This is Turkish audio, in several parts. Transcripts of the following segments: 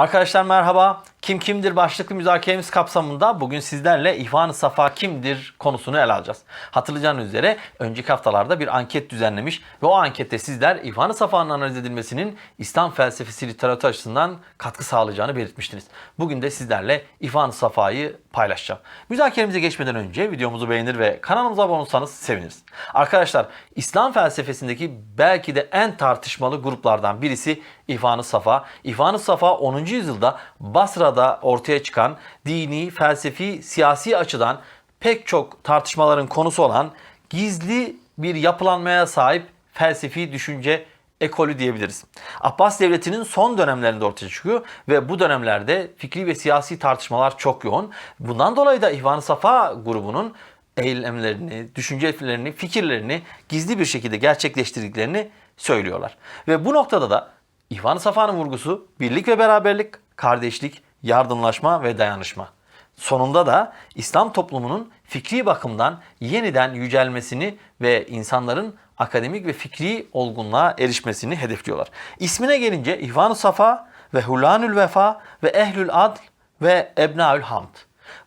Arkadaşlar merhaba. Kim kimdir başlıklı müzakeremiz kapsamında bugün sizlerle İhvan-ı Safa kimdir konusunu ele alacağız. Hatırlayacağınız üzere önceki haftalarda bir anket düzenlemiş ve o ankette sizler İhvan-ı Safa'nın analiz edilmesinin İslam felsefesi literatürü açısından katkı sağlayacağını belirtmiştiniz. Bugün de sizlerle İhvan-ı Safa'yı paylaşacağım. Müzakeremize geçmeden önce videomuzu beğenir ve kanalımıza abone olursanız seviniriz. Arkadaşlar İslam felsefesindeki belki de en tartışmalı gruplardan birisi İhvan-ı Safa. İhvan-ı Safa 10. yüzyılda Basra'da ortaya çıkan dini, felsefi, siyasi açıdan pek çok tartışmaların konusu olan gizli bir yapılanmaya sahip felsefi düşünce ekolü diyebiliriz. Abbas Devleti'nin son dönemlerinde ortaya çıkıyor ve bu dönemlerde fikri ve siyasi tartışmalar çok yoğun. Bundan dolayı da İhvan-ı Safa grubunun eylemlerini, düşüncelerini, fikirlerini gizli bir şekilde gerçekleştirdiklerini söylüyorlar. Ve bu noktada da İhvan-ı Safa'nın vurgusu birlik ve beraberlik, kardeşlik, yardımlaşma ve dayanışma. Sonunda da İslam toplumunun fikri bakımdan yeniden yücelmesini ve insanların akademik ve fikri olgunluğa erişmesini hedefliyorlar. İsmine gelince İhvan-ı Safa ve Hulanül Vefa ve Ehlül Adl ve Ebnaül Hamd.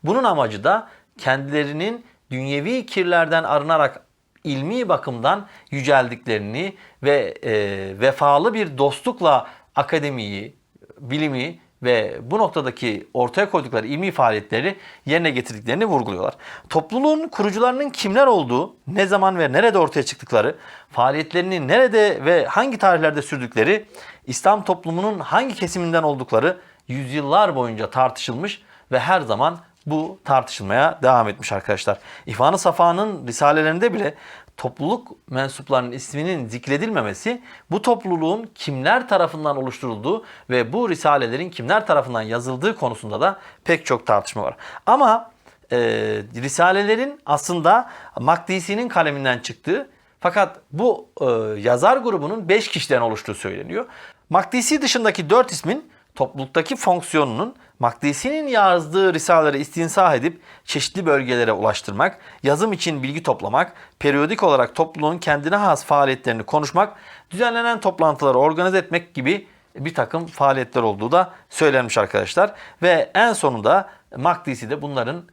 Bunun amacı da kendilerinin dünyevi kirlerden arınarak ilmi bakımdan yüceldiklerini ve e, vefalı bir dostlukla akademiyi, bilimi ve bu noktadaki ortaya koydukları ilmi faaliyetleri yerine getirdiklerini vurguluyorlar. Topluluğun kurucularının kimler olduğu, ne zaman ve nerede ortaya çıktıkları, faaliyetlerini nerede ve hangi tarihlerde sürdükleri, İslam toplumunun hangi kesiminden oldukları yüzyıllar boyunca tartışılmış ve her zaman bu tartışılmaya devam etmiş arkadaşlar. İhvan-ı Safa'nın risalelerinde bile topluluk mensuplarının isminin zikredilmemesi bu topluluğun kimler tarafından oluşturulduğu ve bu risalelerin kimler tarafından yazıldığı konusunda da pek çok tartışma var. Ama e, risalelerin aslında Makdisi'nin kaleminden çıktığı fakat bu e, yazar grubunun 5 kişiden oluştuğu söyleniyor. Makdisi dışındaki 4 ismin topluluktaki fonksiyonunun Makdisi'nin yazdığı risaleleri istinsah edip çeşitli bölgelere ulaştırmak, yazım için bilgi toplamak, periyodik olarak topluluğun kendine has faaliyetlerini konuşmak, düzenlenen toplantıları organize etmek gibi bir takım faaliyetler olduğu da söylenmiş arkadaşlar. Ve en sonunda Makdisi de bunların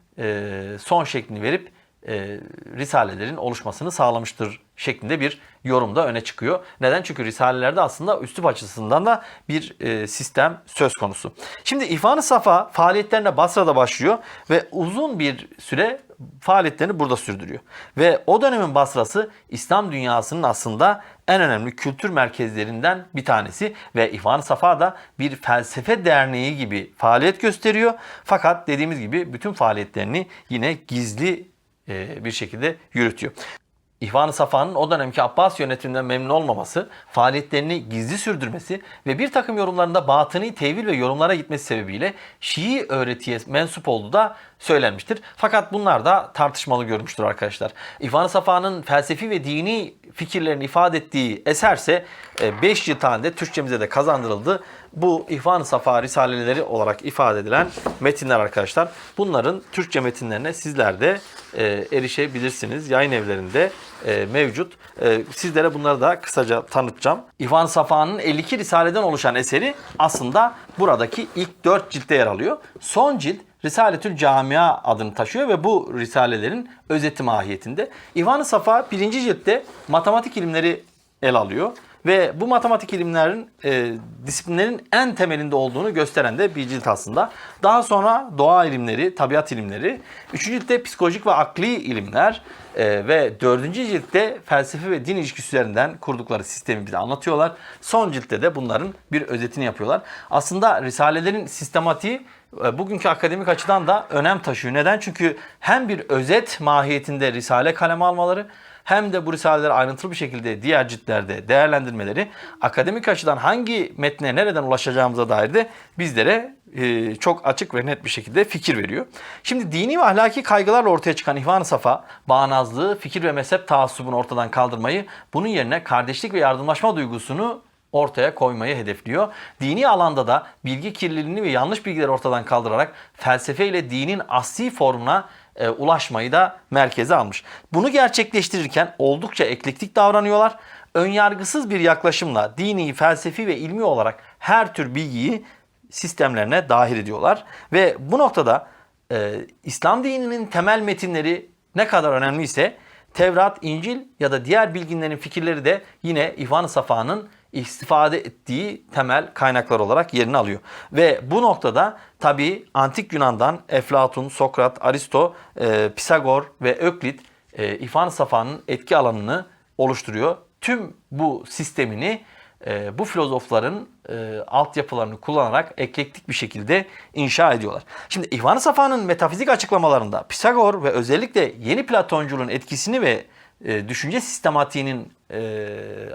son şeklini verip e, risalelerin oluşmasını sağlamıştır şeklinde bir yorumda öne çıkıyor. Neden? Çünkü risalelerde aslında üslup açısından da bir e, sistem söz konusu. Şimdi İhvan-ı Safa faaliyetlerine Basra'da başlıyor ve uzun bir süre faaliyetlerini burada sürdürüyor. Ve o dönemin Basra'sı İslam dünyasının aslında en önemli kültür merkezlerinden bir tanesi ve İhvan-ı Safa da bir felsefe derneği gibi faaliyet gösteriyor. Fakat dediğimiz gibi bütün faaliyetlerini yine gizli e, bir şekilde yürütüyor. İhvan-ı Safa'nın o dönemki Abbas yönetiminden memnun olmaması, faaliyetlerini gizli sürdürmesi ve bir takım yorumlarında batıni tevil ve yorumlara gitmesi sebebiyle Şii öğretiye mensup olduğu da söylenmiştir. Fakat bunlar da tartışmalı görmüştür arkadaşlar. İhvan-ı Safa'nın felsefi ve dini fikirlerini ifade ettiği eserse 5 yıl halinde Türkçemize de kazandırıldı. Bu İhvan-ı Safa risaleleri olarak ifade edilen metinler arkadaşlar. Bunların Türkçe metinlerine sizler de e, erişebilirsiniz. Yayın evlerinde e, mevcut. E, sizlere bunları da kısaca tanıtacağım. İhvan Safa'nın 52 risaleden oluşan eseri aslında buradaki ilk 4 ciltte yer alıyor. Son cilt Risaletül Camia adını taşıyor ve bu risalelerin özeti mahiyetinde. İhvan-ı Safa birinci ciltte matematik ilimleri el alıyor. Ve bu matematik ilimlerin e, disiplinlerin en temelinde olduğunu gösteren de bir cilt aslında. Daha sonra doğa ilimleri, tabiat ilimleri. Üçüncü ciltte psikolojik ve akli ilimler. E, ve dördüncü ciltte felsefe ve din ilişkisi üzerinden kurdukları sistemi bize anlatıyorlar. Son ciltte de bunların bir özetini yapıyorlar. Aslında risalelerin sistematiği e, bugünkü akademik açıdan da önem taşıyor. Neden? Çünkü hem bir özet mahiyetinde risale kaleme almaları hem de bu risaleleri ayrıntılı bir şekilde diğer ciltlerde değerlendirmeleri akademik açıdan hangi metne nereden ulaşacağımıza dair de bizlere e, çok açık ve net bir şekilde fikir veriyor. Şimdi dini ve ahlaki kaygılarla ortaya çıkan İhvan-ı Safa, bağnazlığı, fikir ve mezhep taassubunu ortadan kaldırmayı, bunun yerine kardeşlik ve yardımlaşma duygusunu ortaya koymayı hedefliyor. Dini alanda da bilgi kirliliğini ve yanlış bilgileri ortadan kaldırarak felsefe ile dinin asli formuna e, ulaşmayı da merkeze almış. Bunu gerçekleştirirken oldukça eklektik davranıyorlar. Önyargısız bir yaklaşımla dini, felsefi ve ilmi olarak her tür bilgiyi sistemlerine dahil ediyorlar. Ve bu noktada e, İslam dininin temel metinleri ne kadar önemliyse Tevrat, İncil ya da diğer bilginlerin fikirleri de yine İhvan-ı Safa'nın istifade ettiği temel kaynaklar olarak yerini alıyor. Ve bu noktada tabi Antik Yunan'dan Eflatun, Sokrat, Aristo, e, Pisagor ve Öklit e, İhvan-ı Safa'nın etki alanını oluşturuyor. Tüm bu sistemini e, bu filozofların e, altyapılarını kullanarak eklektik bir şekilde inşa ediyorlar. Şimdi İhvan-ı Safa'nın metafizik açıklamalarında Pisagor ve özellikle yeni Platonculuğun etkisini ve e, düşünce sistematiğinin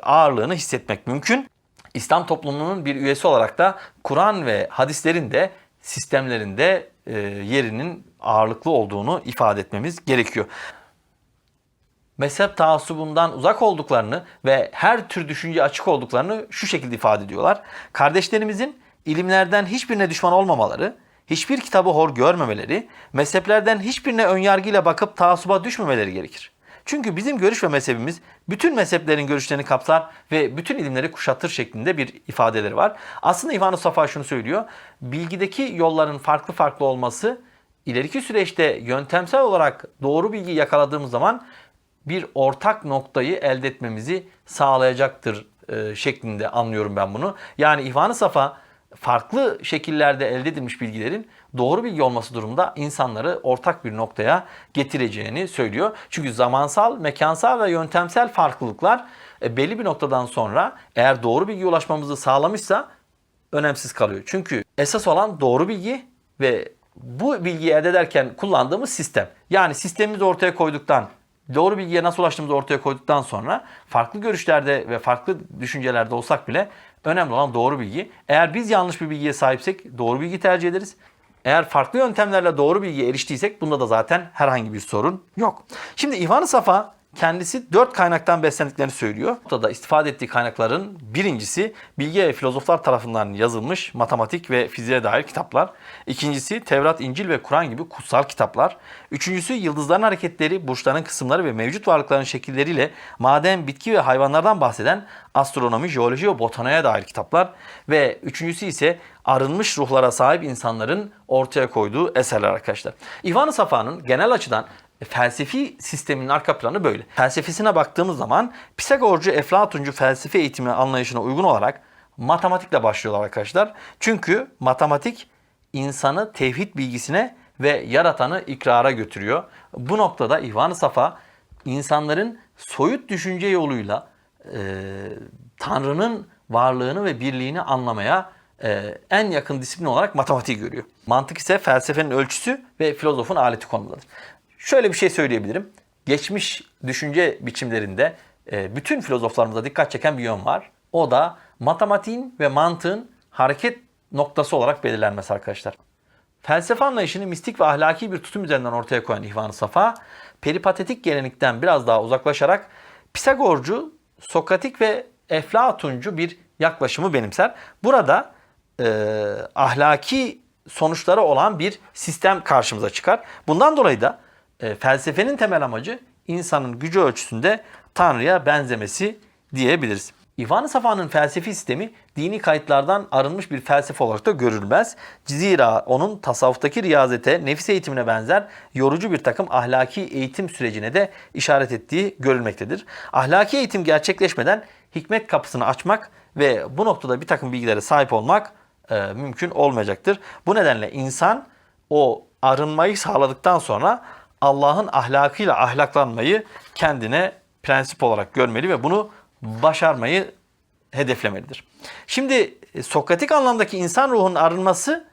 ağırlığını hissetmek mümkün. İslam toplumunun bir üyesi olarak da Kur'an ve hadislerin de sistemlerinde e, yerinin ağırlıklı olduğunu ifade etmemiz gerekiyor mezhep taassubundan uzak olduklarını ve her tür düşünceye açık olduklarını şu şekilde ifade ediyorlar. Kardeşlerimizin ilimlerden hiçbirine düşman olmamaları, hiçbir kitabı hor görmemeleri, mezheplerden hiçbirine önyargıyla bakıp taassuba düşmemeleri gerekir. Çünkü bizim görüş ve mezhebimiz bütün mezheplerin görüşlerini kapsar ve bütün ilimleri kuşatır şeklinde bir ifadeleri var. Aslında İvan-ı Safa şunu söylüyor. Bilgideki yolların farklı farklı olması ileriki süreçte yöntemsel olarak doğru bilgi yakaladığımız zaman bir ortak noktayı elde etmemizi sağlayacaktır e, şeklinde anlıyorum ben bunu. Yani İhvan-ı Safa farklı şekillerde elde edilmiş bilgilerin doğru bilgi olması durumda insanları ortak bir noktaya getireceğini söylüyor. Çünkü zamansal, mekansal ve yöntemsel farklılıklar e, belli bir noktadan sonra eğer doğru bilgiye ulaşmamızı sağlamışsa önemsiz kalıyor. Çünkü esas olan doğru bilgi ve bu bilgiyi elde ederken kullandığımız sistem. Yani sistemimizi ortaya koyduktan doğru bilgiye nasıl ulaştığımızı ortaya koyduktan sonra farklı görüşlerde ve farklı düşüncelerde olsak bile önemli olan doğru bilgi. Eğer biz yanlış bir bilgiye sahipsek doğru bilgi tercih ederiz. Eğer farklı yöntemlerle doğru bilgiye eriştiysek bunda da zaten herhangi bir sorun yok. Şimdi İhvan-ı Safa kendisi dört kaynaktan beslendiklerini söylüyor. Burada istifade ettiği kaynakların birincisi bilgi ve filozoflar tarafından yazılmış matematik ve fiziğe dair kitaplar. İkincisi Tevrat, İncil ve Kur'an gibi kutsal kitaplar. Üçüncüsü yıldızların hareketleri, burçların kısımları ve mevcut varlıkların şekilleriyle maden, bitki ve hayvanlardan bahseden astronomi, jeoloji ve botaniğe dair kitaplar. Ve üçüncüsü ise arınmış ruhlara sahip insanların ortaya koyduğu eserler arkadaşlar. İvan-ı Safa'nın genel açıdan felsefi sistemin arka planı böyle. Felsefesine baktığımız zaman Pisagorcu, Eflatuncu felsefe eğitimi anlayışına uygun olarak matematikle başlıyorlar arkadaşlar. Çünkü matematik insanı tevhid bilgisine ve yaratanı ikrara götürüyor. Bu noktada İhvan-ı Safa insanların soyut düşünce yoluyla e, Tanrı'nın varlığını ve birliğini anlamaya e, en yakın disiplin olarak matematiği görüyor. Mantık ise felsefenin ölçüsü ve filozofun aleti konumundadır. Şöyle bir şey söyleyebilirim. Geçmiş düşünce biçimlerinde e, bütün filozoflarımıza dikkat çeken bir yön var. O da matematiğin ve mantığın hareket noktası olarak belirlenmesi arkadaşlar. Felsefe anlayışını mistik ve ahlaki bir tutum üzerinden ortaya koyan İhvan-ı Safa, peripatetik geleneğinden biraz daha uzaklaşarak Pisagorcu, Sokratik ve Eflatuncu bir yaklaşımı benimser. Burada e, ahlaki sonuçları olan bir sistem karşımıza çıkar. Bundan dolayı da e, felsefenin temel amacı insanın gücü ölçüsünde Tanrı'ya benzemesi diyebiliriz. İvan-ı Safa'nın felsefi sistemi dini kayıtlardan arınmış bir felsefe olarak da görülmez. Zira onun tasavvuftaki riyazete, nefis eğitimine benzer yorucu bir takım ahlaki eğitim sürecine de işaret ettiği görülmektedir. Ahlaki eğitim gerçekleşmeden hikmet kapısını açmak ve bu noktada bir takım bilgilere sahip olmak e, mümkün olmayacaktır. Bu nedenle insan o arınmayı sağladıktan sonra Allah'ın ahlakıyla ahlaklanmayı kendine prensip olarak görmeli ve bunu başarmayı hedeflemelidir. Şimdi e, Sokratik anlamdaki insan ruhunun arınması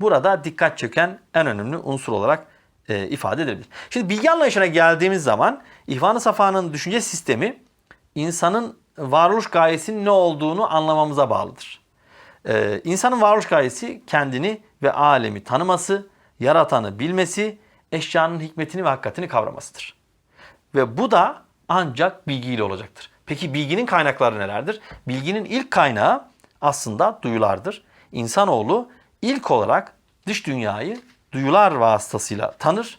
burada dikkat çeken en önemli unsur olarak e, ifade edilebilir. Şimdi bilgi anlayışına geldiğimiz zaman İhvan-ı Safa'nın düşünce sistemi insanın varoluş gayesinin ne olduğunu anlamamıza bağlıdır. Ee, insanın varoluş gayesi kendini ve alemi tanıması, yaratanı bilmesi, eşyanın hikmetini ve hakikatini kavramasıdır. Ve bu da ancak bilgiyle olacaktır. Peki bilginin kaynakları nelerdir? Bilginin ilk kaynağı aslında duyulardır. İnsanoğlu ilk olarak dış dünyayı duyular vasıtasıyla tanır.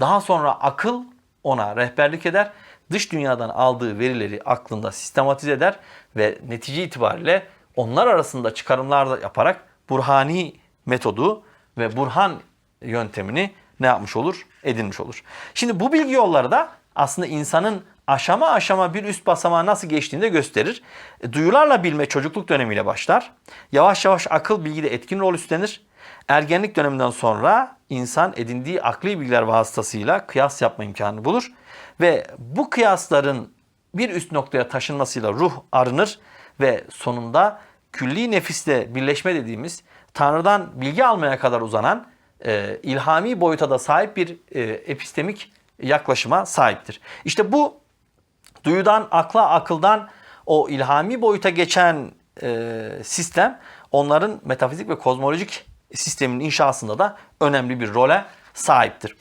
Daha sonra akıl ona rehberlik eder. Dış dünyadan aldığı verileri aklında sistematize eder ve netice itibariyle onlar arasında çıkarımlar da yaparak Burhani metodu ve Burhan yöntemini ne yapmış olur? Edinmiş olur. Şimdi bu bilgi yolları da aslında insanın aşama aşama bir üst basamağa nasıl geçtiğini de gösterir. E, Duyularla bilme çocukluk dönemiyle başlar. Yavaş yavaş akıl bilgide etkin rol üstlenir. Ergenlik döneminden sonra insan edindiği akli bilgiler vasıtasıyla kıyas yapma imkanı bulur. Ve bu kıyasların bir üst noktaya taşınmasıyla ruh arınır ve sonunda külli nefisle birleşme dediğimiz Tanrı'dan bilgi almaya kadar uzanan e, ilhami boyuta da sahip bir e, epistemik yaklaşıma sahiptir. İşte bu duyudan, akla, akıldan o ilhami boyuta geçen e, sistem onların metafizik ve kozmolojik sistemin inşasında da önemli bir role sahiptir.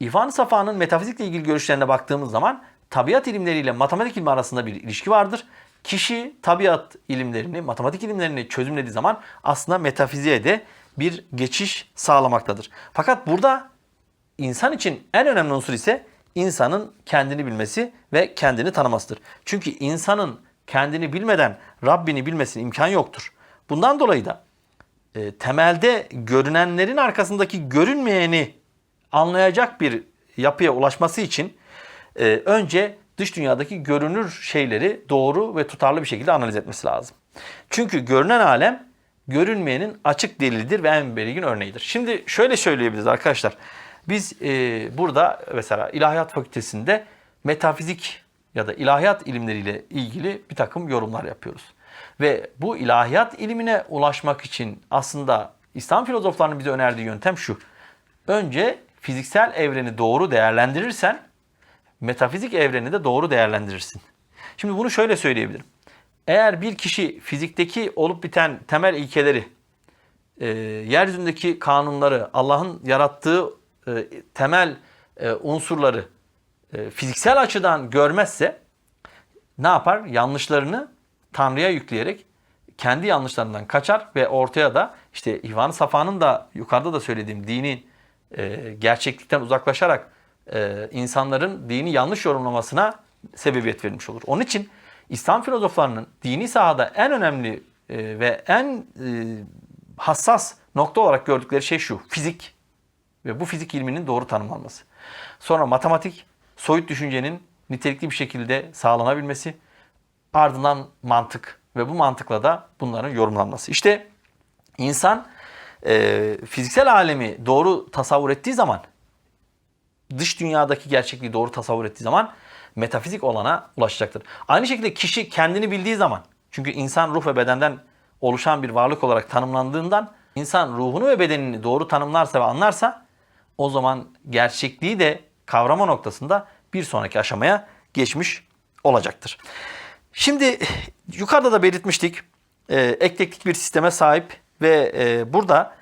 İvan Safa'nın metafizikle ilgili görüşlerine baktığımız zaman tabiat ilimleriyle matematik ilmi arasında bir ilişki vardır. Kişi tabiat ilimlerini, matematik ilimlerini çözümlediği zaman aslında metafiziğe de bir geçiş sağlamaktadır. Fakat burada insan için en önemli unsur ise insanın kendini bilmesi ve kendini tanımasıdır. Çünkü insanın kendini bilmeden Rabbini bilmesine imkan yoktur. Bundan dolayı da e, temelde görünenlerin arkasındaki görünmeyeni anlayacak bir yapıya ulaşması için e, önce dış dünyadaki görünür şeyleri doğru ve tutarlı bir şekilde analiz etmesi lazım. Çünkü görünen alem görünmeyenin açık delilidir ve en belirgin örneğidir. Şimdi şöyle söyleyebiliriz arkadaşlar. Biz e, burada mesela İlahiyat Fakültesinde metafizik ya da ilahiyat ilimleriyle ilgili bir takım yorumlar yapıyoruz. Ve bu ilahiyat ilimine ulaşmak için aslında İslam filozoflarının bize önerdiği yöntem şu. Önce fiziksel evreni doğru değerlendirirsen metafizik evreni de doğru değerlendirirsin. Şimdi bunu şöyle söyleyebilirim. Eğer bir kişi fizikteki olup biten temel ilkeleri, e, yeryüzündeki kanunları, Allah'ın yarattığı e, temel e, unsurları e, fiziksel açıdan görmezse ne yapar? Yanlışlarını Tanrı'ya yükleyerek kendi yanlışlarından kaçar ve ortaya da işte İvan Safa'nın da yukarıda da söylediğim dinin e, gerçeklikten uzaklaşarak e, insanların dini yanlış yorumlamasına sebebiyet verilmiş olur. Onun için İslam filozoflarının dini sahada en önemli e, ve en e, hassas nokta olarak gördükleri şey şu. Fizik ve bu fizik ilminin doğru tanımlanması. Sonra matematik, soyut düşüncenin nitelikli bir şekilde sağlanabilmesi. Ardından mantık ve bu mantıkla da bunların yorumlanması. İşte insan e, fiziksel alemi doğru tasavvur ettiği zaman, dış dünyadaki gerçekliği doğru tasavvur ettiği zaman metafizik olana ulaşacaktır. Aynı şekilde kişi kendini bildiği zaman, çünkü insan ruh ve bedenden oluşan bir varlık olarak tanımlandığından insan ruhunu ve bedenini doğru tanımlarsa ve anlarsa o zaman gerçekliği de kavrama noktasında bir sonraki aşamaya geçmiş olacaktır. Şimdi yukarıda da belirtmiştik. E, eklektik bir sisteme sahip ve e, burada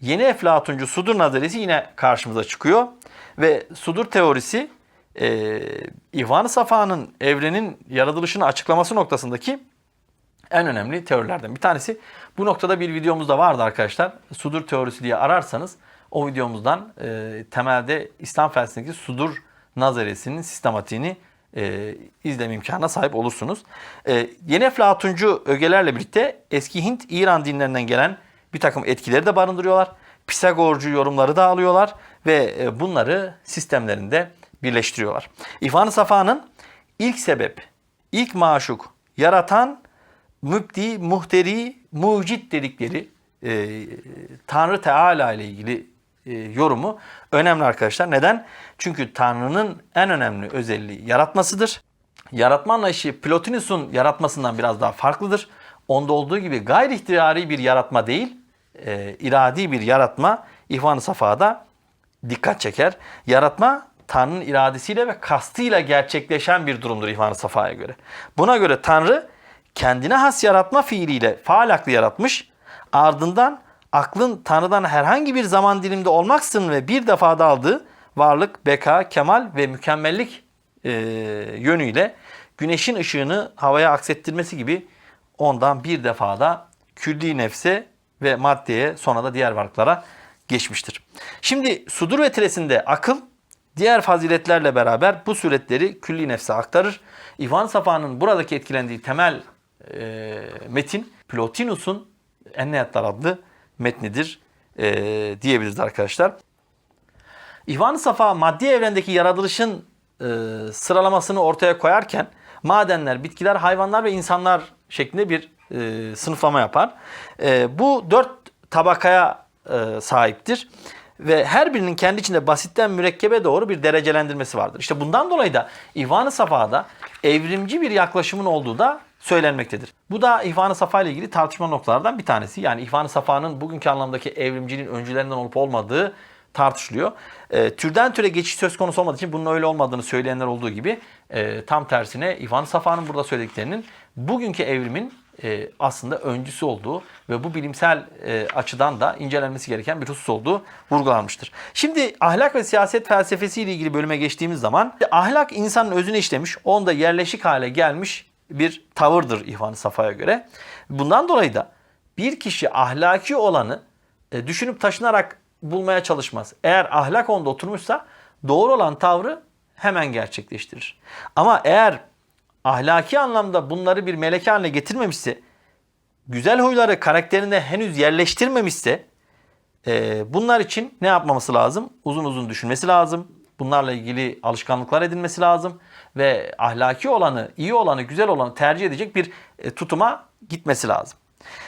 yeni Eflatuncu Sudur nazaresi yine karşımıza çıkıyor. Ve Sudur teorisi e, İhvan-ı Safa'nın evrenin yaratılışını açıklaması noktasındaki en önemli teorilerden bir tanesi. Bu noktada bir videomuz da vardı arkadaşlar. Sudur teorisi diye ararsanız o videomuzdan e, temelde İslam felsefesindeki sudur nazaresinin sistematiğini e, izleme imkanına sahip olursunuz. E, yeni Eflatuncu ögelerle birlikte eski Hint, İran dinlerinden gelen bir takım etkileri de barındırıyorlar. Pisagorcu yorumları da alıyorlar ve e, bunları sistemlerinde birleştiriyorlar. İhvan-ı Safa'nın ilk sebep, ilk maşuk, yaratan, mübdi, muhteri, mucit dedikleri e, Tanrı Teala ile ilgili e, yorumu önemli arkadaşlar. Neden? Çünkü Tanrı'nın en önemli özelliği yaratmasıdır. Yaratma anlayışı Plotinus'un yaratmasından biraz daha farklıdır. Onda olduğu gibi gayri ihtiyari bir yaratma değil, e, iradi bir yaratma İhvan-ı Safa'da dikkat çeker. Yaratma Tanrı'nın iradesiyle ve kastıyla gerçekleşen bir durumdur İhvan-ı Safa'ya göre. Buna göre Tanrı kendine has yaratma fiiliyle faal aklı yaratmış, ardından aklın Tanrı'dan herhangi bir zaman diliminde olmaksızın ve bir defada aldığı varlık, beka, kemal ve mükemmellik e, yönüyle güneşin ışığını havaya aksettirmesi gibi ondan bir defada külli nefse ve maddeye sonra da diğer varlıklara geçmiştir. Şimdi sudur ve tiresinde akıl diğer faziletlerle beraber bu suretleri külli nefse aktarır. İvan Safa'nın buradaki etkilendiği temel e, metin Plotinus'un Enniyatlar adlı metnidir e, diyebiliriz arkadaşlar. İhvan-ı Safa maddi evrendeki yaratılışın e, sıralamasını ortaya koyarken madenler, bitkiler, hayvanlar ve insanlar şeklinde bir e, sınıflama yapar. E, bu dört tabakaya e, sahiptir ve her birinin kendi içinde basitten mürekkebe doğru bir derecelendirmesi vardır. İşte bundan dolayı da İhvan-ı Safa'da evrimci bir yaklaşımın olduğu da söylenmektedir. Bu da İhvan-ı Safa ile ilgili tartışma noktalardan bir tanesi. Yani İhvan-ı Safa'nın bugünkü anlamdaki evrimciliğin öncülerinden olup olmadığı tartışılıyor. E, türden türe geçiş söz konusu olmadığı için bunun öyle olmadığını söyleyenler olduğu gibi e, tam tersine İvan Safa'nın burada söylediklerinin bugünkü evrimin e, aslında öncüsü olduğu ve bu bilimsel e, açıdan da incelenmesi gereken bir husus olduğu vurgulanmıştır. Şimdi ahlak ve siyaset felsefesi ile ilgili bölüme geçtiğimiz zaman ahlak insanın özüne işlemiş, onda yerleşik hale gelmiş bir tavırdır İhvan-ı Safa'ya göre. Bundan dolayı da bir kişi ahlaki olanı e, düşünüp taşınarak bulmaya çalışmaz. Eğer ahlak onda oturmuşsa doğru olan tavrı hemen gerçekleştirir. Ama eğer ahlaki anlamda bunları bir meleke haline getirmemişse, güzel huyları karakterinde henüz yerleştirmemişse e, bunlar için ne yapmaması lazım? Uzun uzun düşünmesi lazım. Bunlarla ilgili alışkanlıklar edinmesi lazım ve ahlaki olanı, iyi olanı, güzel olanı tercih edecek bir e, tutuma gitmesi lazım.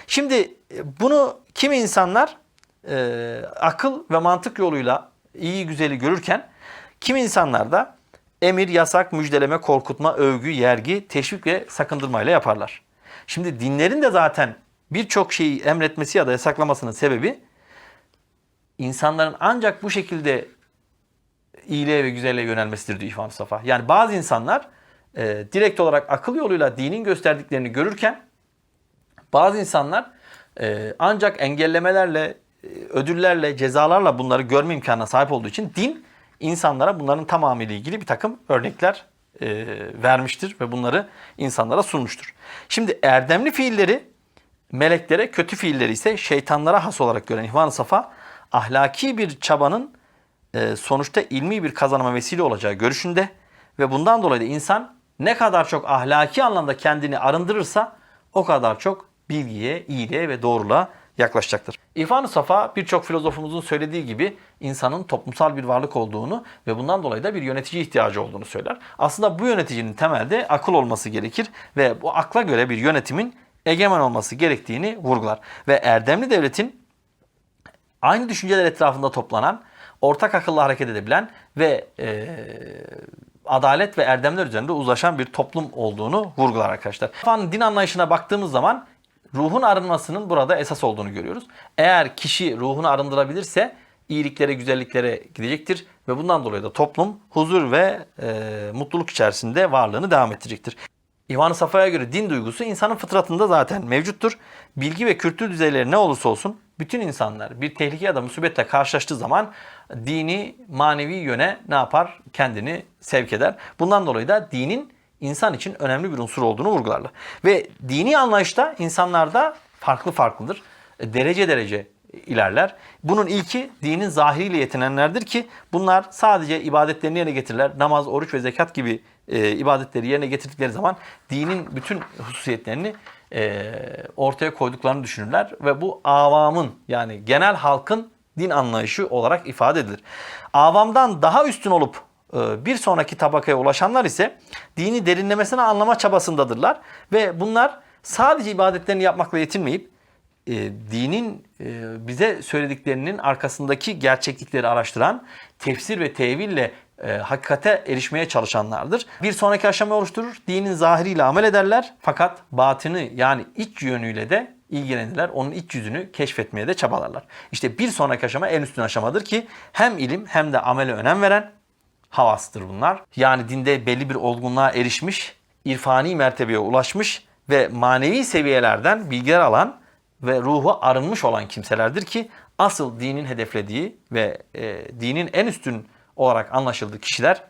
Şimdi e, bunu kimi insanlar e, akıl ve mantık yoluyla iyi güzeli görürken kimi insanlar da emir, yasak, müjdeleme, korkutma, övgü, yergi, teşvik ve sakındırmayla yaparlar. Şimdi dinlerin de zaten birçok şeyi emretmesi ya da yasaklamasının sebebi insanların ancak bu şekilde iyiliğe ve güzelliğe yönelmesidir diyor İhvan Safa. Yani bazı insanlar e, direkt olarak akıl yoluyla dinin gösterdiklerini görürken bazı insanlar e, ancak engellemelerle, e, ödüllerle, cezalarla bunları görme imkanına sahip olduğu için din insanlara bunların tamamıyla ilgili bir takım örnekler e, vermiştir ve bunları insanlara sunmuştur. Şimdi erdemli fiilleri meleklere, kötü fiilleri ise şeytanlara has olarak gören İhvan-ı Safa ahlaki bir çabanın e, sonuçta ilmi bir kazanıma vesile olacağı görüşünde ve bundan dolayı da insan ne kadar çok ahlaki anlamda kendini arındırırsa o kadar çok bilgiye, iyiliğe ve doğruluğa yaklaşacaktır. İrfan-ı Safa birçok filozofumuzun söylediği gibi insanın toplumsal bir varlık olduğunu ve bundan dolayı da bir yönetici ihtiyacı olduğunu söyler. Aslında bu yöneticinin temelde akıl olması gerekir ve bu akla göre bir yönetimin egemen olması gerektiğini vurgular. Ve erdemli devletin aynı düşünceler etrafında toplanan, ortak akılla hareket edebilen ve e, adalet ve erdemler üzerinde uzlaşan bir toplum olduğunu vurgular arkadaşlar. Safa'nın din anlayışına baktığımız zaman ruhun arınmasının burada esas olduğunu görüyoruz. Eğer kişi ruhunu arındırabilirse iyiliklere, güzelliklere gidecektir ve bundan dolayı da toplum huzur ve e, mutluluk içerisinde varlığını devam ettirecektir. İvan-ı Safa'ya göre din duygusu insanın fıtratında zaten mevcuttur. Bilgi ve kültür düzeyleri ne olursa olsun bütün insanlar bir tehlike ya da musibetle karşılaştığı zaman dini manevi yöne ne yapar? Kendini sevk eder. Bundan dolayı da dinin insan için önemli bir unsur olduğunu vurgularlar. Ve dini anlayışta insanlarda farklı farklıdır. E, Derece derece ilerler. Bunun ilki dinin zahiriyle yetinenlerdir ki bunlar sadece ibadetlerini yerine getirirler. Namaz, oruç ve zekat gibi e, ibadetleri yerine getirdikleri zaman dinin bütün hususiyetlerini e, ortaya koyduklarını düşünürler ve bu avamın yani genel halkın din anlayışı olarak ifade edilir. Avamdan daha üstün olup bir sonraki tabakaya ulaşanlar ise dini derinlemesine anlama çabasındadırlar ve bunlar sadece ibadetlerini yapmakla yetinmeyip e, dinin e, bize söylediklerinin arkasındaki gerçeklikleri araştıran, tefsir ve teville e, hakikate erişmeye çalışanlardır. Bir sonraki aşama oluşturur. Dinin zahiriyle amel ederler fakat batını yani iç yönüyle de ilgilenirler. Onun iç yüzünü keşfetmeye de çabalarlar. İşte bir sonraki aşama en üstün aşamadır ki hem ilim hem de amele önem veren havastır bunlar. Yani dinde belli bir olgunluğa erişmiş, irfani mertebeye ulaşmış ve manevi seviyelerden bilgiler alan ve ruhu arınmış olan kimselerdir ki asıl dinin hedeflediği ve e, dinin en üstün olarak anlaşıldığı kişiler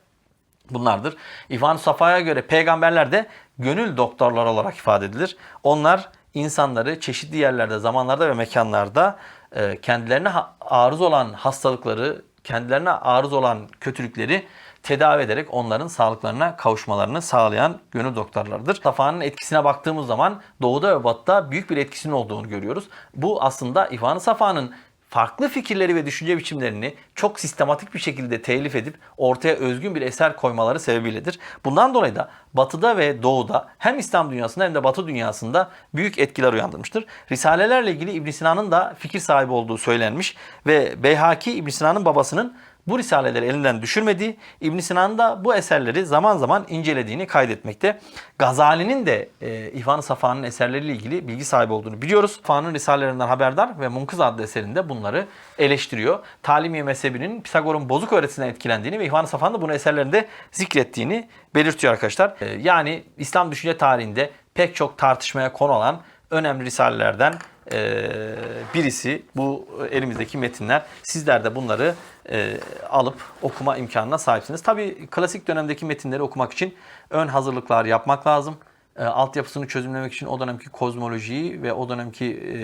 bunlardır. İvan Safa'ya göre peygamberler de gönül doktorlar olarak ifade edilir. Onlar insanları çeşitli yerlerde, zamanlarda ve mekanlarda e, kendilerine arız olan hastalıkları, kendilerine arız olan kötülükleri tedavi ederek onların sağlıklarına kavuşmalarını sağlayan gönül doktorlarıdır. Safa'nın etkisine baktığımız zaman doğuda ve batıda büyük bir etkisinin olduğunu görüyoruz. Bu aslında İhvan-ı Safa'nın farklı fikirleri ve düşünce biçimlerini çok sistematik bir şekilde telif edip ortaya özgün bir eser koymaları sebebiyledir. Bundan dolayı da Batı'da ve Doğu'da hem İslam dünyasında hem de Batı dünyasında büyük etkiler uyandırmıştır. Risalelerle ilgili İbn Sina'nın da fikir sahibi olduğu söylenmiş ve Beyhaki İbn Sina'nın babasının bu risaleleri elinden düşürmediği, İbn Sina'nın da bu eserleri zaman zaman incelediğini kaydetmekte. Gazali'nin de e, İhvan-ı Safa'nın eserleriyle ilgili bilgi sahibi olduğunu biliyoruz. Safa'nın risalelerinden haberdar ve Munkız adlı eserinde bunları eleştiriyor. Talimiye mezhebinin Pisagor'un bozuk öğretisinden etkilendiğini ve İhvan-ı Safa'nın da bunu eserlerinde zikrettiğini belirtiyor arkadaşlar. E, yani İslam düşünce tarihinde pek çok tartışmaya konu olan önemli risalelerden e, birisi bu elimizdeki metinler. Sizler de bunları e, alıp okuma imkanına sahipsiniz. Tabii klasik dönemdeki metinleri okumak için ön hazırlıklar yapmak lazım. E, altyapısını çözümlemek için o dönemki kozmolojiyi ve o dönemki e,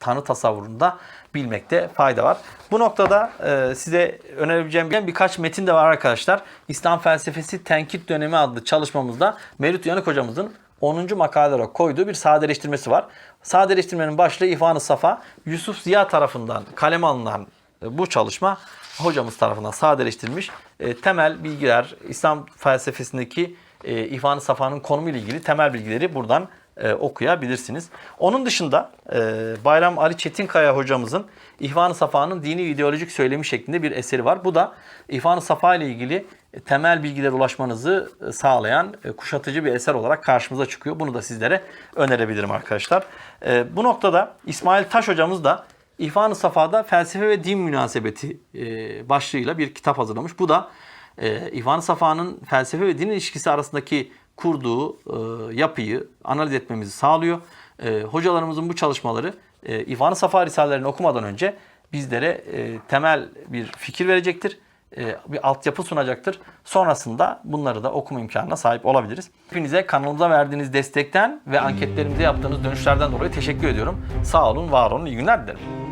tanrı tasavvurunu da bilmekte fayda var. Bu noktada e, size önerebileceğim birkaç metin de var arkadaşlar. İslam Felsefesi Tenkit Dönemi adlı çalışmamızda Mevlüt Uyanık hocamızın 10. makale olarak koyduğu bir sadeleştirmesi var. Sadeleştirmenin başlığı İhvan-ı Safa. Yusuf Ziya tarafından kaleme alınan e, bu çalışma hocamız tarafından sadeleştirilmiş. E, temel bilgiler, İslam felsefesindeki e, Safa'nın konumu ile ilgili temel bilgileri buradan e, okuyabilirsiniz. Onun dışında e, Bayram Ali Çetinkaya hocamızın İhvan-ı Safa'nın dini ideolojik söylemi şeklinde bir eseri var. Bu da İhvan-ı Safa ile ilgili temel bilgilere ulaşmanızı e, sağlayan e, kuşatıcı bir eser olarak karşımıza çıkıyor. Bunu da sizlere önerebilirim arkadaşlar. E, bu noktada İsmail Taş hocamız da İhvan-ı Safa'da felsefe ve din münasebeti e, başlığıyla bir kitap hazırlamış. Bu da e, İhvan-ı Safa'nın felsefe ve din ilişkisi arasındaki kurduğu e, yapıyı analiz etmemizi sağlıyor. E, hocalarımızın bu çalışmaları e, İhvan-ı Safa risalelerini okumadan önce bizlere e, temel bir fikir verecektir. E, bir altyapı sunacaktır. Sonrasında bunları da okuma imkanına sahip olabiliriz. Hepinize kanalımıza verdiğiniz destekten ve anketlerimize yaptığınız dönüşlerden dolayı teşekkür ediyorum. Sağ olun, var olun, iyi günler dilerim.